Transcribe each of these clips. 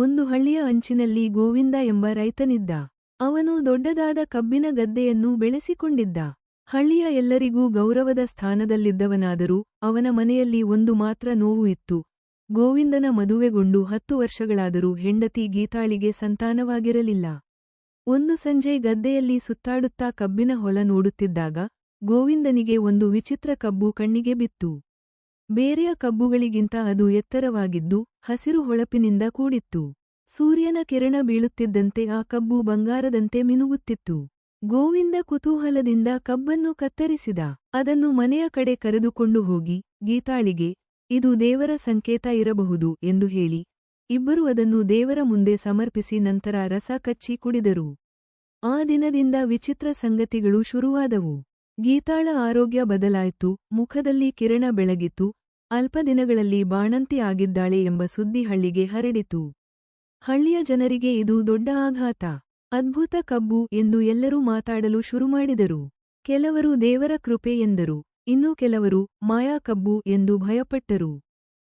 ಒಂದು ಹಳ್ಳಿಯ ಅಂಚಿನಲ್ಲಿ ಗೋವಿಂದ ಎಂಬ ರೈತನಿದ್ದ. ಅವನು ದೊಡ್ಡದಾದ ಕಬ್ಬಿನ ಗದ್ದೆಯನ್ನು ಬೆಳೆಸಿಕೊಂಡಿದ್ದ. ಹಳ್ಳಿಯ ಎಲ್ಲರಿಗೂ ಗೌರವದ ಸ್ಥಾನದಲ್ಲಿದ್ದವನಾದರೂ ಅವನ ಮನೆಯಲ್ಲಿ ಒಂದು ಮಾತ್ರ ನೋವು ಇತ್ತು. ಗೋವಿಂದನ ಮದುವೆಗೊಂಡು ಹತ್ತು ವರ್ಷಗಳಾದರೂ ಹೆಂಡತಿ ಗೀತಾಳಿಗೆ ಸಂತಾನವಾಗಿರಲಿಲ್ಲ. ಒಂದು ಸಂಜೆ ಗದ್ದೆಯಲ್ಲಿ ಸುತ್ತಾಡುತ್ತಾ ಕಬ್ಬಿನ ಹೊಲ ನೋಡುತ್ತಿದ್ದಾಗ ಗೋವಿಂದನಿಗೆ ಒಂದು ವಿಚಿತ್ರ ಕಬ್ಬು ಕಣ್ಣಿಗೆ ಬಿತ್ತು. ಬೇರೆಯ ಕಬ್ಬುಗಳಿಗಿಂತ ಅದು ಎತ್ತರವಾಗಿದ್ದು ಹಸಿರು ಹೊಳಪಿನಿಂದ ಕೂಡಿತ್ತು. ಸೂರ್ಯನ ಕಿರಣ ಬೀಳುತ್ತಿದ್ದಂತೆ ಆ ಕಬ್ಬು ಬಂಗಾರದಂತೆ ಮಿನುಗುತ್ತಿತ್ತು. ಗೋವಿಂದ ಕುತೂಹಲದಿಂದ ಕಬ್ಬನ್ನು ಕತ್ತರಿಸಿದ. ಅದನ್ನು ಮನೆಯ ಕಡೆ ಕರೆದುಕೊಂಡು ಹೋಗಿ, ಗೀತಾಳಿಗೆ, ಇದು ದೇವರ ಸಂಕೇತ ಇರಬಹುದು ಎಂದು ಹೇಳಿ. ಇಬ್ಬರು ಅದನ್ನು ದೇವರ ಮುಂದೆ ಸಮರ್ಪಿಸಿ ನಂತರ ರಸ ಕಚ್ಚಿ ಕುಡಿದರು. ಆ ದಿನದಿಂದ ವಿಚಿತ್ರ ಸಂಗತಿಗಳು ಶುರುವಾದವು. ಗೀತಾಳ ಆರೋಗ್ಯ ಬದಲಾಯಿತು, ಮುಖದಲ್ಲಿ ಕಿರಣ ಬೆಳಗಿತು ಅಲ್ಪ ದಿನಗಳಲ್ಲಿ ಬಾಣಂತಿ ಆಗಿದ್ದಾಳೆ ಎಂಬ ಸುದ್ದಿ ಹಳ್ಳಿಗೆ ಹರಡಿತು. ಹಳ್ಳಿಯ ಜನರಿಗೆ ಇದು ದೊಡ್ಡ ಆಘಾತ. ಅದ್ಭುತ ಕಬ್ಬು ಎಂದು ಎಲ್ಲರೂ ಮಾತಾಡಲು ಶುರುಮಾಡಿದರು ಕೆಲವರು ದೇವರ ಕೃಪೆ ಎಂದರು, ಇನ್ನೂ ಕೆಲವರು ಮಾಯಾ ಕಬ್ಬು ಎಂದು ಭಯಪಟ್ಟರು.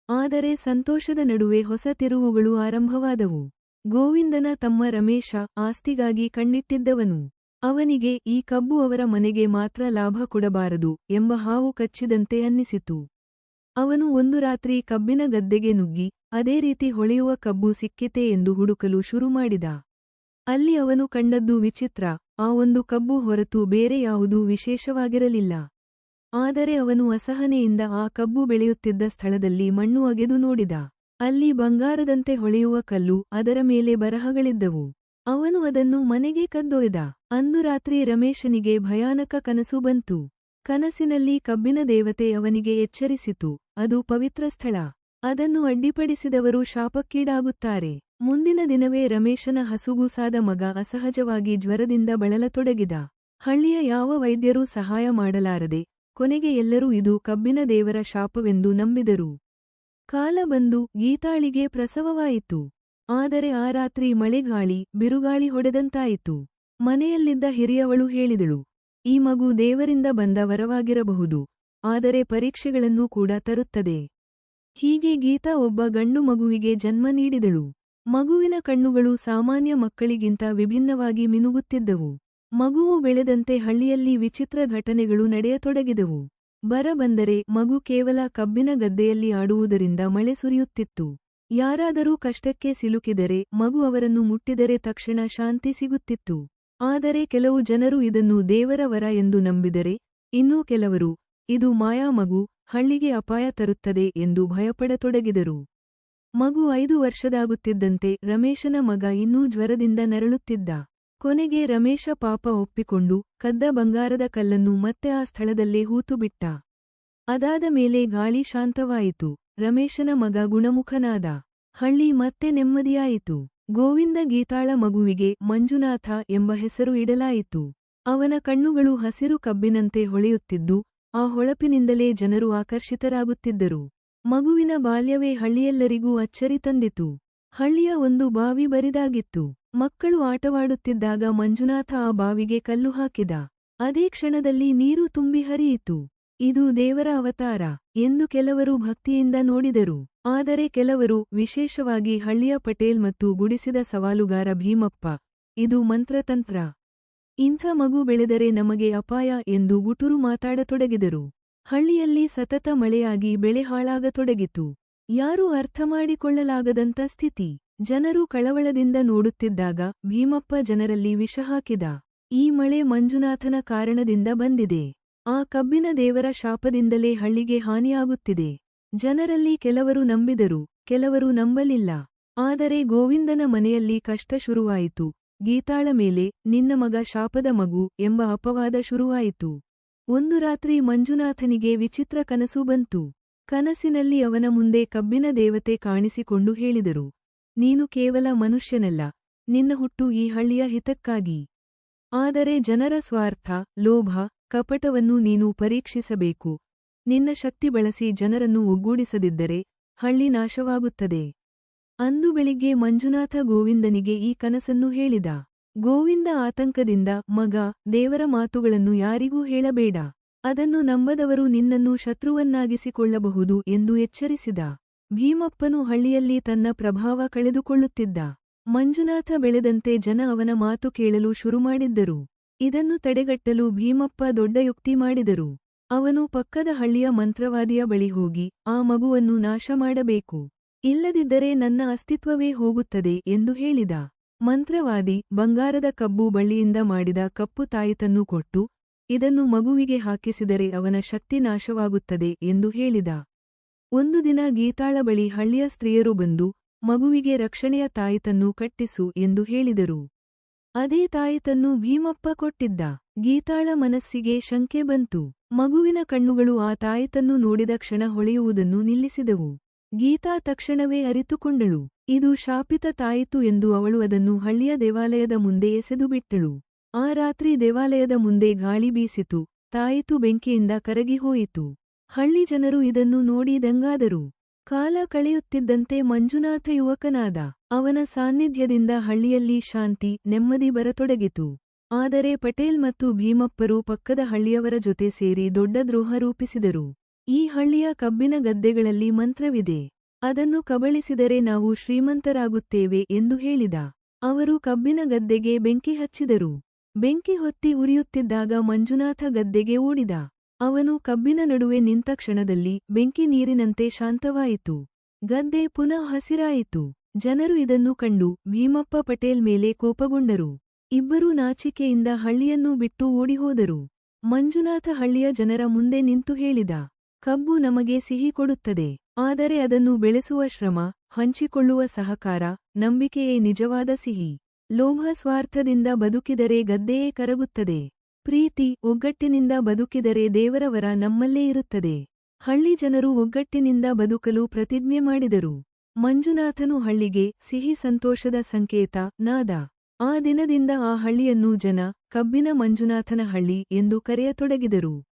ಆದರೆ ಸಂತೋಷದ ನಡುವೆ ಹೊಸ ತಿರುವುಗಳು ಆರಂಭವಾದವು. ಗೋವಿಂದನ ತಮ್ಮ ರಮೇಶ ಆಸ್ತಿಗಾಗಿ ಕಣ್ಣಿಟ್ಟಿದ್ದವನು. ಅವನಿಗೆ ಈ ಕಬ್ಬು ಅವರ ಮನೆಗೆ ಮಾತ್ರ ಲಾಭ ಕೊಡಬಾರದು ಎಂಬ ಹಾವು ಕಚ್ಚಿದಂತೆ ಅನ್ನಿಸಿತು. ಅವನು ಒಂದು ರಾತ್ರಿ ಕಬ್ಬಿನ ಗದ್ದೆಗೆ ನುಗ್ಗಿ, ಅದೇ ರೀತಿ ಹೊಳೆಯುವ ಕಬ್ಬು ಸಿಕ್ಕಿತೆ ಎಂದು ಹುಡುಕಲು ಶುರುಮಾಡಿದ ಅಲ್ಲಿ ಅವನು ಕಂಡದ್ದು ವಿಚಿತ್ರ, ಆ ಒಂದು ಕಬ್ಬು ಹೊರತು ಬೇರೆ ಯಾವುದೂ ವಿಶೇಷವಾಗಿರಲಿಲ್ಲ. ಆದರೆ ಅವನು ಅಸಹನೆಯಿಂದ ಆ ಕಬ್ಬು ಬೆಳೆಯುತ್ತಿದ್ದ ಸ್ಥಳದಲ್ಲಿ ಮಣ್ಣು ಅಗೆದು ನೋಡಿದ. ಅಲ್ಲಿ ಬಂಗಾರದಂತೆ ಹೊಳೆಯುವ ಕಲ್ಲು, ಅದರ ಮೇಲೆ ಬರಹಗಳಿದ್ದವು. ಅವನು ಅದನ್ನು ಮನೆಗೆ ಕದ್ದೊಯ್ದ. ಅಂದು ರಾತ್ರಿ ರಮೇಶನಿಗೆ ಭಯಾನಕ ಕನಸು ಬಂತು. ಕನಸಿನಲ್ಲಿ ಕಬ್ಬಿನ ದೇವತೆ ಅವನಿಗೆ ಎಚ್ಚರಿಸಿತು. ಅದು ಪವಿತ್ರ ಸ್ಥಳ. ಅದನ್ನು ಅಡ್ಡಿಪಡಿಸಿದವರು ಶಾಪಕ್ಕೀಡಾಗುತ್ತಾರೆ. ಮುಂದಿನ ದಿನವೇ ರಮೇಶನ ಹಸುಗೂಸಾದ ಮಗ ಅಸಹಜವಾಗಿ ಜ್ವರದಿಂದ ಬಳಲತೊಡಗಿದ. ಹಳ್ಳಿಯ ಯಾವ ವೈದ್ಯರೂ ಸಹಾಯ ಮಾಡಲಾರದೆ, ಕೊನೆಗೆ ಎಲ್ಲರೂ ಇದು ಕಬ್ಬಿನ ದೇವರ ಶಾಪವೆಂದು ನಂಬಿದರು. ಕಾಲ ಬಂದು ಗೀತಾಳಿಗೆ ಪ್ರಸವವಾಯಿತು. ಆದರೆ ಆ ರಾತ್ರಿ ಮಳೆಗಾಳಿ, ಬಿರುಗಾಳಿ ಹೊಡೆದಂತಾಯಿತು. ಮನೆಯಲ್ಲಿದ್ದ ಹಿರಿಯವಳು ಹೇಳಿದಳು ಈ ಮಗು ದೇವರಿಂದ ಬಂದ ವರವಾಗಿರಬಹುದು, ಆದರೆ ಪರೀಕ್ಷೆಗಳನ್ನು ಕೂಡ ತರುತ್ತದೆ. ಹೀಗೆ ಗೀತಾ ಒಬ್ಬ ಗಂಡು ಮಗುವಿಗೆ ಜನ್ಮ ನೀಡಿದಳು. ಮಗುವಿನ ಕಣ್ಣುಗಳು ಸಾಮಾನ್ಯ ಮಕ್ಕಳಿಗಿಂತ ವಿಭಿನ್ನವಾಗಿ ಮಿನುಗುತ್ತಿದ್ದವು. ಮಗುವು ಬೆಳೆದಂತೆ ಹಳ್ಳಿಯಲ್ಲಿ ವಿಚಿತ್ರ ಘಟನೆಗಳು ನಡೆಯತೊಡಗಿದವು. ಬರ ಬಂದರೆ ಮಗು ಕೇವಲ ಕಬ್ಬಿನ ಗದ್ದೆಯಲ್ಲಿ ಆಡುವುದರಿಂದ ಮಳೆ ಸುರಿಯುತ್ತಿತ್ತು. ಯಾರಾದರೂ ಕಷ್ಟಕ್ಕೆ ಸಿಲುಕಿದರೆ ಮಗು ಅವರನ್ನು ಮುಟ್ಟಿದರೆ ತಕ್ಷಣ ಶಾಂತಿ ಸಿಗುತ್ತಿತ್ತು. ಆದರೆ ಕೆಲವು ಜನರು ಇದನ್ನು ದೇವರ ವರ ಎಂದು ನಂಬಿದರೆ, ಇನ್ನೂ ಕೆಲವರು, ಇದು ಮಾಯಾ ಮಗು, ಹಳ್ಳಿಗೆ ಅಪಾಯ ತರುತ್ತದೆ ಎಂದು ಭಯಪಡತೊಡಗಿದರು. ಮಗು ಐದು ವರ್ಷದಾಗುತ್ತಿದ್ದಂತೆ ರಮೇಶನ ಮಗ ಇನ್ನೂ ಜ್ವರದಿಂದ ನರಳುತ್ತಿದ್ದ. ಕೊನೆಗೆ ರಮೇಶ ಪಾಪ ಒಪ್ಪಿಕೊಂಡು ಕದ್ದ ಬಂಗಾರದ ಕಲ್ಲನ್ನು ಮತ್ತೆ ಆ ಸ್ಥಳದಲ್ಲೇ ಹೂತುಬಿಟ್ಟ. ಅದಾದ ಮೇಲೆ ಗಾಳಿ ಶಾಂತವಾಯಿತು. ರಮೇಶನ ಮಗ ಗುಣಮುಖನಾದ. ಹಳ್ಳಿ ಮತ್ತೆ ನೆಮ್ಮದಿಯಾಯಿತು. ಗೋವಿಂದ ಗೀತಾಳ ಮಗುವಿಗೆ ಮಂಜುನಾಥ ಎಂಬ ಹೆಸರು ಇಡಲಾಯಿತು. ಅವನ ಕಣ್ಣುಗಳು ಹಸಿರು ಕಬ್ಬಿನಂತೆ ಹೊಳೆಯುತ್ತಿದ್ದು, ಆ ಹೊಳಪಿನಿಂದಲೇ ಜನರು ಆಕರ್ಷಿತರಾಗುತ್ತಿದ್ದರು. ಮಗುವಿನ ಬಾಲ್ಯವೇ ಹಳ್ಳಿಯೆಲ್ಲರಿಗೂ ಅಚ್ಚರಿ ತಂದಿತು. ಹಳ್ಳಿಯ ಒಂದು ಬಾವಿ ಬರಿದಾಗಿತ್ತು. ಮಕ್ಕಳು ಆಟವಾಡುತ್ತಿದ್ದಾಗ ಮಂಜುನಾಥ ಆ ಬಾವಿಗೆ ಕಲ್ಲು ಹಾಕಿದ. ಅದೇ ಕ್ಷಣದಲ್ಲಿ ನೀರು ತುಂಬಿ ಹರಿಯಿತು. ಇದು ದೇವರ ಅವತಾರ ಎಂದು ಕೆಲವರು ಭಕ್ತಿಯಿಂದ ನೋಡಿದರು. ಆದರೆ ಕೆಲವರು, ವಿಶೇಷವಾಗಿ ಹಳ್ಳಿಯ ಪಟೇಲ್ ಮತ್ತು ಗುಡಿಸಿದ ಸವಾಲುಗಾರ ಭೀಮಪ್ಪ, ಇದು ಮಂತ್ರತಂತ್ರ. ಇಂಥ ಮಗು ಬೆಳೆದರೆ ನಮಗೆ ಅಪಾಯ ಎಂದು ಗುಟುರು ಮಾತಾಡತೊಡಗಿದರು. ಹಳ್ಳಿಯಲ್ಲಿ ಸತತ ಮಳೆಯಾಗಿ ಬೆಳೆ ಹಾಳಾಗತೊಡಗಿತು. ಯಾರೂ ಅರ್ಥಮಾಡಿಕೊಳ್ಳಲಾಗದಂತ ಸ್ಥಿತಿ. ಜನರು ಕಳವಳದಿಂದ ನೋಡುತ್ತಿದ್ದಾಗ ಭೀಮಪ್ಪ ಜನರಲ್ಲಿ ವಿಷ ಹಾಕಿದ. ಈ ಮಳೆ ಮಂಜುನಾಥನ ಕಾರಣದಿಂದ ಬಂದಿದೆ. ಆ ಕಬ್ಬಿನ ದೇವರ ಶಾಪದಿಂದಲೇ ಹಳ್ಳಿಗೆ ಹಾನಿಯಾಗುತ್ತಿದೆ. ಜನರಲ್ಲಿ ಕೆಲವರು ನಂಬಿದರು, ಕೆಲವರು ನಂಬಲಿಲ್ಲ. ಆದರೆ ಗೋವಿಂದನ ಮನೆಯಲ್ಲಿ ಕಷ್ಟ ಶುರುವಾಯಿತು. ಗೀತಾಳ ಮೇಲೆ, ನಿನ್ನ ಮಗ ಶಾಪದ ಮಗು ಎಂಬ ಅಪವಾದ ಶುರುವಾಯಿತು. ಒಂದು ರಾತ್ರಿ ಮಂಜುನಾಥನಿಗೆ ವಿಚಿತ್ರ ಕನಸು ಬಂತು. ಕನಸಿನಲ್ಲಿ ಅವನ ಮುಂದೆ ಕಬ್ಬಿನ ದೇವತೆ ಕಾಣಿಸಿಕೊಂಡು ಹೇಳಿದರು, ನೀನು ಕೇವಲ ಮನುಷ್ಯನಲ್ಲ, ನಿನ್ನ ಹುಟ್ಟು ಈ ಹಳ್ಳಿಯ ಹಿತಕ್ಕಾಗಿ. ಆದರೆ ಜನರ ಸ್ವಾರ್ಥ, ಲೋಭ ಕಪಟವನ್ನು ನೀನು ಪರೀಕ್ಷಿಸಬೇಕು. ನಿನ್ನ ಶಕ್ತಿ ಬಳಸಿ ಜನರನ್ನು ಒಗ್ಗೂಡಿಸದಿದ್ದರೆ ಹಳ್ಳಿ ನಾಶವಾಗುತ್ತದೆ. ಅಂದು ಬೆಳಿಗ್ಗೆ ಮಂಜುನಾಥ ಗೋವಿಂದನಿಗೆ ಈ ಕನಸನ್ನು ಹೇಳಿದ. ಗೋವಿಂದ ಆತಂಕದಿಂದ, ಮಗ, ದೇವರ ಮಾತುಗಳನ್ನು ಯಾರಿಗೂ ಹೇಳಬೇಡ. ಅದನ್ನು ನಂಬದವರು ನಿನ್ನನ್ನು ಶತ್ರುವನ್ನಾಗಿಸಿಕೊಳ್ಳಬಹುದು ಎಂದು ಎಚ್ಚರಿಸಿದ. ಭೀಮಪ್ಪನು ಹಳ್ಳಿಯಲ್ಲಿ ತನ್ನ ಪ್ರಭಾವ ಕಳೆದುಕೊಳ್ಳುತ್ತಿದ್ದ. ಮಂಜುನಾಥ ಬೆಳೆದಂತೆ ಜನ ಅವನ ಮಾತು ಕೇಳಲು ಶುರುಮಾಡಿದ್ದರು. ಇದನ್ನು ತಡೆಗಟ್ಟಲು ಭೀಮಪ್ಪ ದೊಡ್ಡ ಯುಕ್ತಿ ಮಾಡಿದರು. ಅವನು ಪಕ್ಕದ ಹಳ್ಳಿಯ ಮಂತ್ರವಾದಿಯ ಬಳಿ ಹೋಗಿ, ಆ ಮಗುವನ್ನು ನಾಶ ಮಾಡಬೇಕು. ಇಲ್ಲದಿದ್ದರೆ ನನ್ನ ಅಸ್ತಿತ್ವವೇ ಹೋಗುತ್ತದೆ ಎಂದು ಹೇಳಿದ. ಮಂತ್ರವಾದಿ ಬಂಗಾರದ ಕಬ್ಬು ಬಳ್ಳಿಯಿಂದ ಮಾಡಿದ ಕಪ್ಪು ತಾಯಿತನ್ನು ಕೊಟ್ಟು, ಇದನ್ನು ಮಗುವಿಗೆ ಹಾಕಿಸಿದರೆ ಅವನ ಶಕ್ತಿ ನಾಶವಾಗುತ್ತದೆ ಎಂದು ಹೇಳಿದ. ಒಂದು ದಿನ ಗೀತಾಳ ಬಳಿ ಹಳ್ಳಿಯ ಸ್ತ್ರೀಯರು ಬಂದು, ಮಗುವಿಗೆ ರಕ್ಷಣೆಯ ತಾಯಿತನ್ನು ಕಟ್ಟಿಸು ಎಂದು ಹೇಳಿದರು. ಅದೇ ತಾಯಿತನ್ನು ಭೀಮಪ್ಪ ಕೊಟ್ಟಿದ್ದ. ಗೀತಾಳ ಮನಸ್ಸಿಗೆ ಶಂಕೆ ಬಂತು. ಮಗುವಿನ ಕಣ್ಣುಗಳು ಆ ತಾಯಿತನ್ನು ನೋಡಿದ ಕ್ಷಣ ಹೊಳೆಯುವುದನ್ನು ನಿಲ್ಲಿಸಿದವು. ಗೀತಾ ತಕ್ಷಣವೇ ಅರಿತುಕೊಂಡಳು. ಇದು ಶಾಪಿತ ತಾಯಿತು ಎಂದು ಅವಳು ಅದನ್ನು ಹಳ್ಳಿಯ ದೇವಾಲಯದ ಮುಂದೆ ಎಸೆದುಬಿಟ್ಟಳು. ಆ ರಾತ್ರಿ ದೇವಾಲಯದ ಮುಂದೆ ಗಾಳಿ ಬೀಸಿತು. ತಾಯಿತು ಬೆಂಕಿಯಿಂದ ಕರಗಿಹೋಯಿತು. ಹಳ್ಳಿ ಜನರು ಇದನ್ನು ನೋಡಿ ದಂಗಾದರು. ಕಾಲ ಕಳೆಯುತ್ತಿದ್ದಂತೆ ಮಂಜುನಾಥ ಯುವಕನಾದ ಅವನ ಸಾನ್ನಿಧ್ಯದಿಂದ ಹಳ್ಳಿಯಲ್ಲಿ ಶಾಂತಿ, ನೆಮ್ಮದಿ ಬರತೊಡಗಿತು. ಆದರೆ ಪಟೇಲ್ ಮತ್ತು ಭೀಮಪ್ಪರು ಪಕ್ಕದ ಹಳ್ಳಿಯವರ ಜೊತೆ ಸೇರಿ ದೊಡ್ಡ ದ್ರೋಹ ರೂಪಿಸಿದರು. ಈ ಹಳ್ಳಿಯ ಕಬ್ಬಿನ ಗದ್ದೆಗಳಲ್ಲಿ ಮಂತ್ರವಿದೆ. ಅದನ್ನು ಕಬಳಿಸಿದರೆ ನಾವು ಶ್ರೀಮಂತರಾಗುತ್ತೇವೆ ಎಂದು ಹೇಳಿದ. ಅವರು ಕಬ್ಬಿನ ಗದ್ದೆಗೆ ಬೆಂಕಿ ಹಚ್ಚಿದರು. ಬೆಂಕಿ ಹೊತ್ತಿ ಉರಿಯುತ್ತಿದ್ದಾಗ ಮಂಜುನಾಥ ಗದ್ದೆಗೆ ಓಡಿದ. ಅವನು ಕಬ್ಬಿನ ನಡುವೆ ನಿಂತ ಕ್ಷಣದಲ್ಲಿ ಬೆಂಕಿ ನೀರಿನಂತೆ ಶಾಂತವಾಯಿತು. ಗದ್ದೆ ಪುನಃ ಹಸಿರಾಯಿತು. ಜನರು ಇದನ್ನು ಕಂಡು ಭೀಮಪ್ಪ ಪಟೇಲ್ ಮೇಲೆ ಕೋಪಗೊಂಡರು. ಇಬ್ಬರೂ ನಾಚಿಕೆಯಿಂದ ಹಳ್ಳಿಯನ್ನು ಬಿಟ್ಟು ಓಡಿಹೋದರು. ಮಂಜುನಾಥ ಹಳ್ಳಿಯ ಜನರ ಮುಂದೆ ನಿಂತು ಹೇಳಿದ, ಕಬ್ಬು ನಮಗೆ ಸಿಹಿ ಕೊಡುತ್ತದೆ. ಆದರೆ ಅದನ್ನು ಬೆಳೆಸುವ ಶ್ರಮ, ಹಂಚಿಕೊಳ್ಳುವ ಸಹಕಾರ, ನಂಬಿಕೆಯೇ ನಿಜವಾದ ಸಿಹಿ. ಲೋಭ ಸ್ವಾರ್ಥದಿಂದ ಬದುಕಿದರೆ ಗದ್ದೆಯೇ ಕರಗುತ್ತದೆ. ಪ್ರೀತಿ ಒಗ್ಗಟ್ಟಿನಿಂದ ಬದುಕಿದರೆ ದೇವರವರ ನಮ್ಮಲ್ಲೇ ಇರುತ್ತದೆ. ಹಳ್ಳಿ ಜನರು ಒಗ್ಗಟ್ಟಿನಿಂದ ಬದುಕಲು ಪ್ರತಿಜ್ಞೆ ಮಾಡಿದರು. ಮಂಜುನಾಥನು ಹಳ್ಳಿಗೆ ಸಿಹಿ ಸಂತೋಷದ ಸಂಕೇತ ನಾದ. ಆ ದಿನದಿಂದ ಆ ಹಳ್ಳಿಯನ್ನು ಜನ ಕಬ್ಬಿನ ಮಂಜುನಾಥನ ಹಳ್ಳಿ ಎಂದು ಕರೆಯತೊಡಗಿದರು.